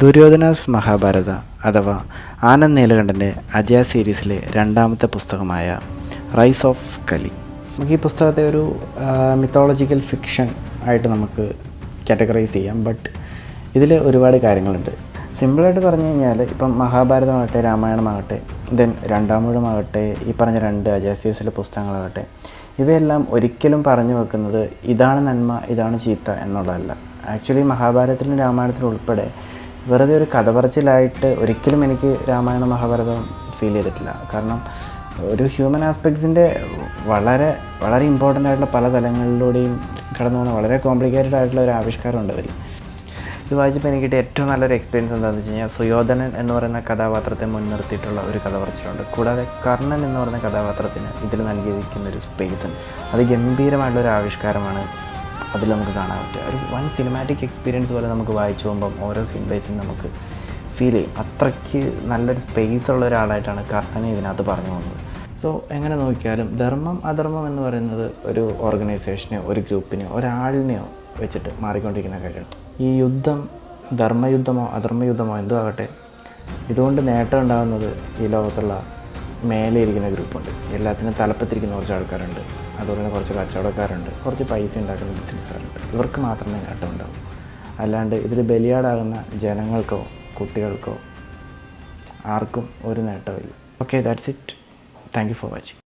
ദുര്യോധനാസ് മഹാഭാരത അഥവാ ആനന്ദ് നീലകണ്ഠന്റെ അജയ സീരീസിലെ രണ്ടാമത്തെ പുസ്തകമായ റൈസ് ഓഫ് കലി നമുക്ക് ഈ പുസ്തകത്തെ ഒരു മിത്തോളജിക്കൽ ഫിക്ഷൻ ആയിട്ട് നമുക്ക് കാറ്റഗറൈസ് ചെയ്യാം. ബട്ട് ഇതിൽ ഒരുപാട് കാര്യങ്ങളുണ്ട്. സിമ്പിളായിട്ട് പറഞ്ഞു കഴിഞ്ഞാൽ ഇപ്പം മഹാഭാരതമാകട്ടെ രാമായണമാകട്ടെ ദെൻ രണ്ടാമൂഴമാകട്ടെ ഈ പറഞ്ഞ രണ്ട് അജയ സീരീസിലെ പുസ്തകങ്ങളാകട്ടെ ഇവയെല്ലാം ഒരിക്കലും പറഞ്ഞു വെക്കുന്നത് ഇതാണ് നന്മ ഇതാണ് ചീത്ത എന്നുള്ളതല്ല. ആക്ച്വലി മഹാഭാരതത്തിലും രാമായണത്തിലും ഉൾപ്പെടെ വെറുതെ ഒരു കഥ പറച്ചിലായിട്ട് ഒരിക്കലും എനിക്ക് രാമായണ മഹാഭാരതം ഫീൽ ചെയ്തിട്ടില്ല. കാരണം ഒരു ഹ്യൂമൻ ആസ്പെക്ട്സിന്റെ വളരെ വളരെ ഇമ്പോർട്ടന്റ് ആയിട്ടുള്ള പല തലങ്ങളിലൂടെയും കടന്നു പോകുന്ന വളരെ കോംപ്ലിക്കേറ്റഡ് ആയിട്ടുള്ള ഒരു ആവിഷ്കാരം ഉണ്ട് അതിൽ ഇത് വായിച്ചപ്പോൾ എനിക്ക് കിട്ടിയ ഏറ്റവും നല്ലൊരു എക്സ്പീരിയൻസ് എന്താണെന്ന് വെച്ച് കഴിഞ്ഞാൽ സുയോധനൻ എന്ന് പറയുന്ന കഥാപാത്രത്തെ മുൻനിർത്തിയിട്ടുള്ള ഒരു കഥ പറച്ചിലുണ്ട് കൂടാതെ കർണൻ എന്ന് പറയുന്ന കഥാപാത്രത്തിന് ഇതിൽ നൽകിയിരിക്കുന്ന ഒരു സ്പേസ് അത് ഗംഭീരമായിട്ടുള്ള ഒരു ആവിഷ്കാരമാണ് അതിൽ നമുക്ക് കാണാൻ പറ്റുക ഒരു വൺ സിനിമാറ്റിക് എക്സ്പീരിയൻസ് പോലെ നമുക്ക് വായിച്ചു പോകുമ്പം ഓരോ സീൻ ബേസും നമുക്ക് ഫീൽ ചെയ്യും. അത്രയ്ക്ക് നല്ലൊരു സ്പേസ് ഉള്ള ഒരാളായിട്ടാണ് കർണനെ ഇതിനകത്ത് പറഞ്ഞു പോകുന്നത്. സോ എങ്ങനെ നോക്കിയാലും ധർമ്മം അധർമ്മം എന്ന് പറയുന്നത് ഒരു ഓർഗനൈസേഷനെയോ ഒരു ഗ്രൂപ്പിനെയോ ഒരാളിനെയോ വെച്ചിട്ട് മാറിക്കൊണ്ടിരിക്കുന്ന കാര്യമാണ്. ഈ യുദ്ധം ധർമ്മയുദ്ധമോ അധർമ്മയുദ്ധമോ എന്തോ ആകട്ടെ ഇതുകൊണ്ട് നേട്ടം ഉണ്ടാകുന്നത് ഈ ലോകത്തുള്ള മേലെ ഇരിക്കുന്ന ഗ്രൂപ്പുണ്ട്. എല്ലാത്തിനും തലപ്പത്തിരിക്കുന്ന കുറച്ച് ആൾക്കാരുണ്ട്. അതുപോലെ തന്നെ കുറച്ച് കച്ചവടക്കാരുണ്ട്. കുറച്ച് പൈസ ഉണ്ടാക്കുന്ന ബിസിനസ്സുകാരുണ്ട്. ഇവർക്ക് മാത്രമേ നേട്ടം ഉണ്ടാവൂ. അല്ലാണ്ട് ഇതിൽ ബലിയാടാകുന്ന ജനങ്ങൾക്കോ കുട്ടികൾക്കോ ആർക്കും ഒരു നേട്ടമില്ല okay that's it thank you for watching